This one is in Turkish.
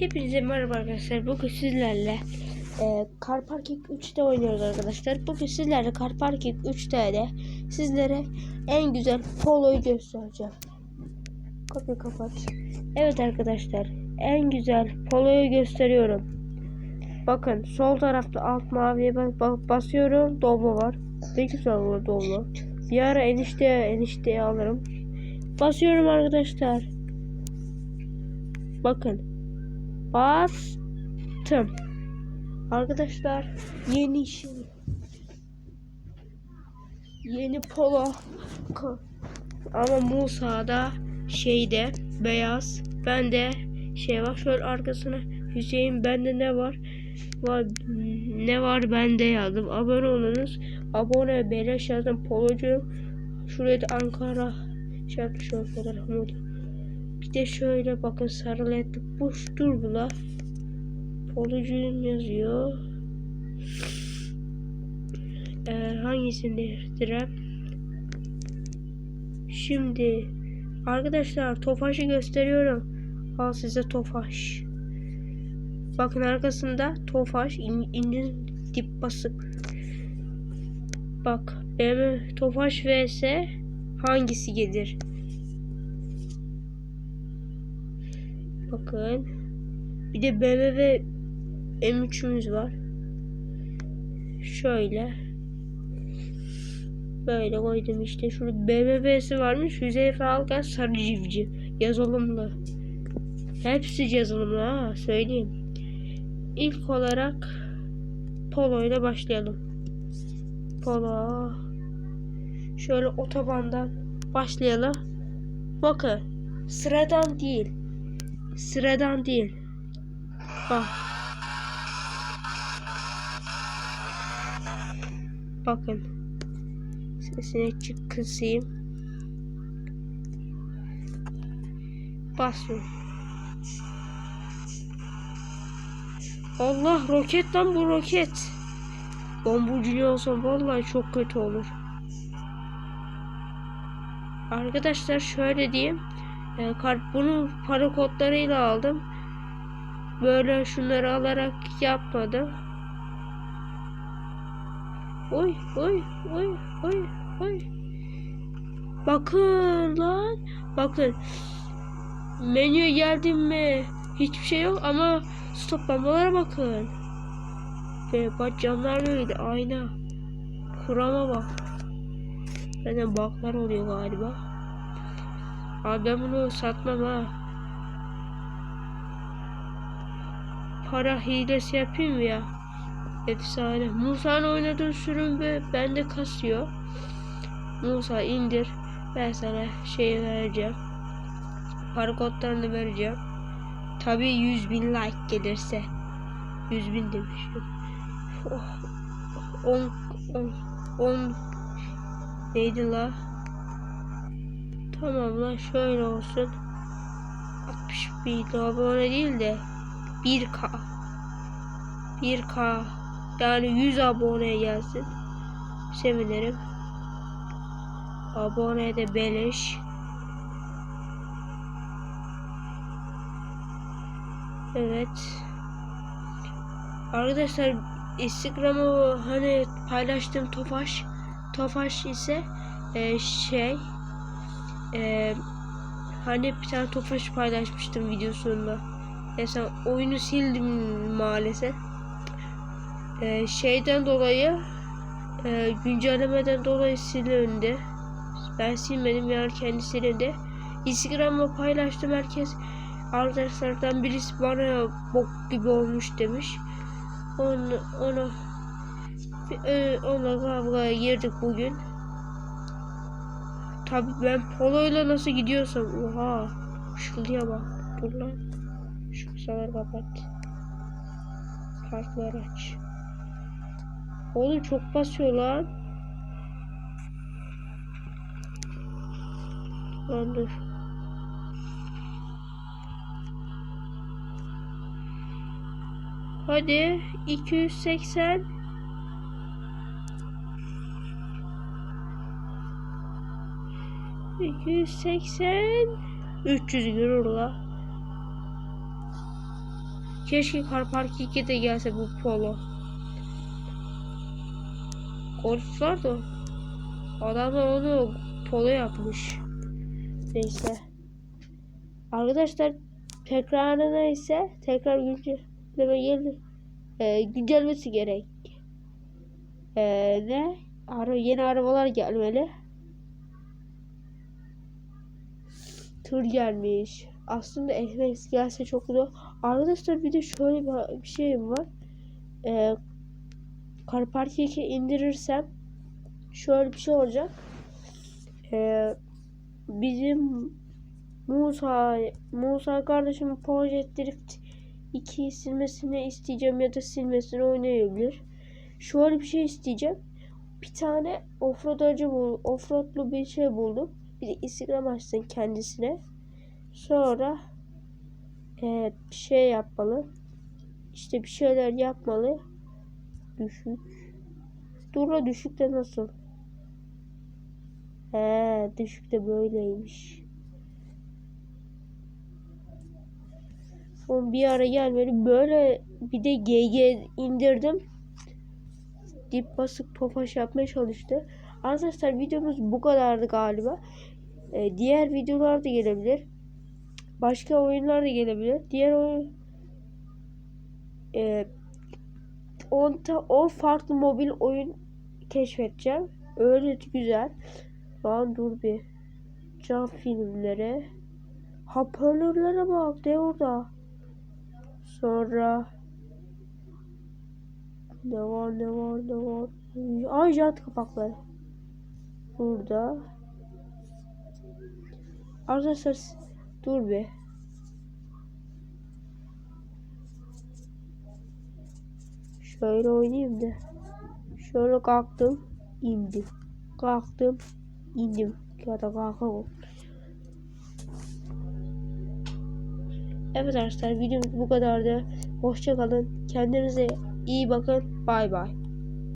Hepinize merhaba arkadaşlar. Bugün sizlerle e, Car Parking 3'te oynuyoruz arkadaşlar. Bugün sizlerle Car Parking 3'te sizlere en güzel poloyu göstereceğim. Kapıyı kapat. Evet arkadaşlar. En güzel poloyu gösteriyorum. Bakın sol tarafta alt maviye bas- basıyorum. Doblo var. Ne güzel olur doblo. Bir ara enişte enişteye alırım. Basıyorum arkadaşlar. Bakın. Bastım. Arkadaşlar yeni işim. Yeni polo. Ama Musa'da şeyde beyaz. Bende şey var. Şöyle arkasına Hüseyin bende ne var? Var ne var bende yazdım. Abone olunuz. Abone beleş yazdım. Polocu. Şuraya da Ankara şey o kadar Umut. Bir de şöyle bakın sarı ledli boş dur bula. Polucuyum yazıyor. Ee, hangisini değiştireyim? Şimdi arkadaşlar Tofaş'ı gösteriyorum. Al size Tofaş. Bakın arkasında Tofaş in, inin dip basık. Bak benim Tofaş vs hangisi gelir? Bakın. Bir de BMW M3'ümüz var. Şöyle. Böyle koydum işte. Şurada BMW'si varmış. Hüzeyfe Alkan sarı civciv. Yazılımlı. Hepsi yazılımlı ha söyleyeyim. İlk olarak Polo ile başlayalım. Polo. Şöyle otobandan başlayalım. Bakın. Sıradan değil. Sıradan değil. Bak. Bakın. Sesini çık kısayım. Basmıyor. Allah roket lan bu roket. Bombucunu olsam vallahi çok kötü olur. Arkadaşlar şöyle diyeyim. E, kart bunu para kodlarıyla aldım. Böyle şunları alarak yapmadım. Oy oy oy oy oy. Bakın lan. Bakın. Menüye geldim mi? Hiçbir şey yok ama stoplamalara bakın. Ve bak camlar böyle ayna. Kurama bak. Benden baklar oluyor galiba. Abi ben bunu satmam ha. Para hilesi yapayım ya. Efsane. Musa'nın oynadığı sürüm ve bende kasıyor. Musa indir. Ben sana şey vereceğim. Para kodlarını vereceğim. Tabi 100 bin like gelirse. 100 bin demişim. 10 10 10 neydi la? Tamam lan şöyle olsun. 60 bin abone değil de 1k 1k yani 100 abone gelsin. Sevinirim. Abone de beleş. Evet. Arkadaşlar Instagram'ı hani paylaştığım Tofaş Tofaş ise e, şey e, hani bir tane Tofaş paylaşmıştım videosunda. Mesela oyunu sildim maalesef. E, şeyden dolayı e, güncellemeden dolayı silindi. Ben silmedim yani kendi silindi. Instagram'da paylaştım herkes arkadaşlardan birisi bana bok gibi olmuş demiş. Onu, onu onunla kavgaya girdik bugün. Tabii ben poloyla nasıl gidiyorsam oha şuraya bak. Dur şu kısaları kapat. Kartları aç. Oğlum çok basıyor lan. Lan dur. Hadi 280 280 300 görür la. Keşke Car Park 2'de gelse bu polo. Golf var da adamlar onu polo yapmış. Neyse. Arkadaşlar tekrarına ise tekrar güncelleme gelir. Ee, güncellemesi gerek. Ee, ne? Ara, yeni arabalar gelmeli. Tır gelmiş. Aslında ekmek gelse çok güzel. Arkadaşlar bir de şöyle bir, şeyim var. Ee, Car Park 2 indirirsem şöyle bir şey olacak. Ee, bizim Musa Musa kardeşimin Project Drift 2'yi silmesini isteyeceğim ya da silmesini oynayabilir. Şöyle bir şey isteyeceğim. Bir tane offroad aracı bul, offroadlu bir şey buldum. Bir Instagram açsın kendisine. Sonra e, bir şey yapmalı. İşte bir şeyler yapmalı. Düşük. Durla düşük de nasıl? He, düşük de böyleymiş. Son bir ara gelmedi. Böyle bir de GG indirdim. Dip basıp topaş yapmaya çalıştı. Arkadaşlar videomuz bu kadardı galiba. Ee, diğer videolar da gelebilir. Başka oyunlar da gelebilir. Diğer oyun e, onta, o farklı mobil oyun keşfedeceğim. Öyle güzel. Lan dur bir. Cam filmlere. Hoparlörlere bak. Ne orada? Sonra ne var ne var ne var? Ay jant kapakları. Burada. Arkadaşlar dur bir. Şöyle oynayayım da. Şöyle kalktım, indim. Kalktım, indim. Ya da kalkamam. Evet arkadaşlar videomuz bu kadardı. Hoşça kalın. Kendinize iyi bakın. Bay bay.